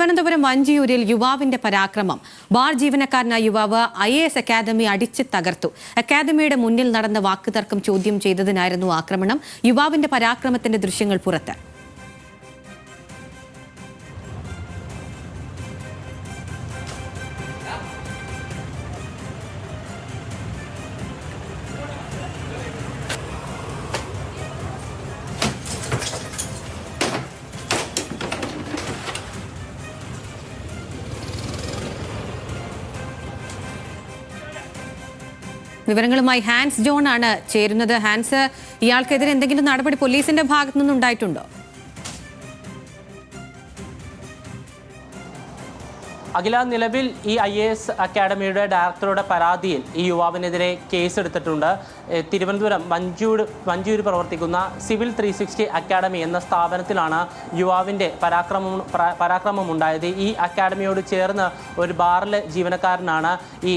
തിരുവനന്തപുരം വഞ്ചിയൂരിൽ യുവാവിന്റെ പരാക്രമം. ബാർ ജീവനക്കാരനായ യുവാവ് ഐ എ എസ് അക്കാദമി അടിച്ച് തകർത്തു. അക്കാദമിയുടെ മുന്നിൽ നടന്ന വാക്കുതർക്കം ചോദ്യം ചെയ്തതിനായിരുന്നു ആക്രമണം. യുവാവിന്റെ പരാക്രമത്തിന്റെ ദൃശ്യങ്ങൾ പുറത്ത്. വിവരങ്ങളുമായി ഹാൻസ് ജോൺ ആണ് ചേരുന്നത്. ഹാൻസ് ഇയാൾക്കെതിരെ എന്തെങ്കിലും നടപടി പോലീസിന്റെ ഭാഗത്തു നിന്നുണ്ടായിട്ടുണ്ടോ അഖില നിലവിൽ ഈ ഐ എ എസ് അക്കാഡമിയുടെ ഡയറക്ടറുടെ പരാതിയിൽ ഈ യുവാവിനെതിരെ കേസെടുത്തിട്ടുണ്ട്. തിരുവനന്തപുരം മഞ്ചൂർ മഞ്ചൂർ പ്രവർത്തിക്കുന്ന സിവിൽ ത്രീ സിക്സ്റ്റി അക്കാഡമി എന്ന സ്ഥാപനത്തിലാണ് യുവാവിന്റെ പരാക്രമം പ്ര- പരാക്രമം ഉണ്ടായത്. ഈ അക്കാഡമിയോട് ചേർന്ന് ഒരു ബാറിലെ ജീവനക്കാരനാണ് ഈ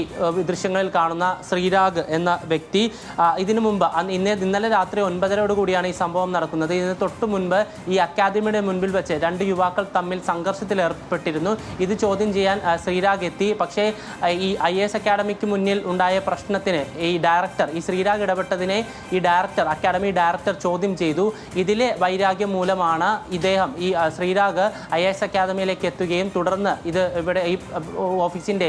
ദൃശ്യങ്ങളിൽ കാണുന്ന ശ്രീരാഗ് എന്ന വ്യക്തി. ഇതിനു മുമ്പ് ഇന്നേ ഇന്നലെ രാത്രി ഒൻപതരയോട് കൂടിയാണ് ഈ സംഭവം നടക്കുന്നത്. ഇതിന് തൊട്ട് മുൻപ് ഈ അക്കാദമിയുടെ മുൻപിൽ വെച്ച് രണ്ട് യുവാക്കൾ തമ്മിൽ സംഘർഷത്തിൽ ഏർപ്പെട്ടിരുന്നു ഇത് ചോദ്യം ചെയ്യാൻ ശ്രീരാഗ് എത്തി. പക്ഷേ ഈ ഐ എസ് അക്കാഡമിക്ക് മുന്നിൽ ഉണ്ടായ പ്രശ്നത്തിന് ഈ ഡയറക്ടർ ഈ ശ്രീരാഗ് ഇടപെട്ടതിനെ ഈ ഡയറക്ടർ അക്കാഡമി ഡയറക്ടർ ചോദ്യം ചെയ്തു. ഇതിലെ വൈരാഗ്യം മൂലമാണ് ഇദ്ദേഹം ഈ ശ്രീരാഗ് ഐ എസ് അക്കാദമിയിലേക്ക് എത്തുകയും തുടർന്ന് ഇത് ഇവിടെ ഈ ഓഫീസിന്റെ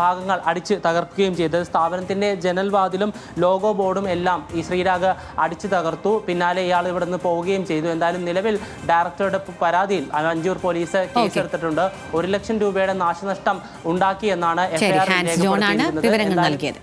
ഭാഗങ്ങൾ അടിച്ച് തകർക്കുകയും ചെയ്തത് സ്ഥാപനത്തിന്റെ ജനൽവാതിലും ലോഗോ ബോർഡും എല്ലാം ഈ ശ്രീരാഗ് അടിച്ചു തകർത്തു. പിന്നാലെ ഇയാൾ ഇവിടെ നിന്ന് പോവുകയും ചെയ്തു. എന്തായാലും നിലവിൽ ഡയറക്ടറുടെ പരാതിയിൽ അഞ്ചൂർ പോലീസ് കേസെടുത്തിട്ടുണ്ട്. ഒരു ലക്ഷം രൂപയുടെ നാശനഷ്ടം ഉണ്ടാക്കി എന്നാണ് ശരി എഫ്ഐആർ ആണ് വിവരങ്ങൾ നൽകിയത്.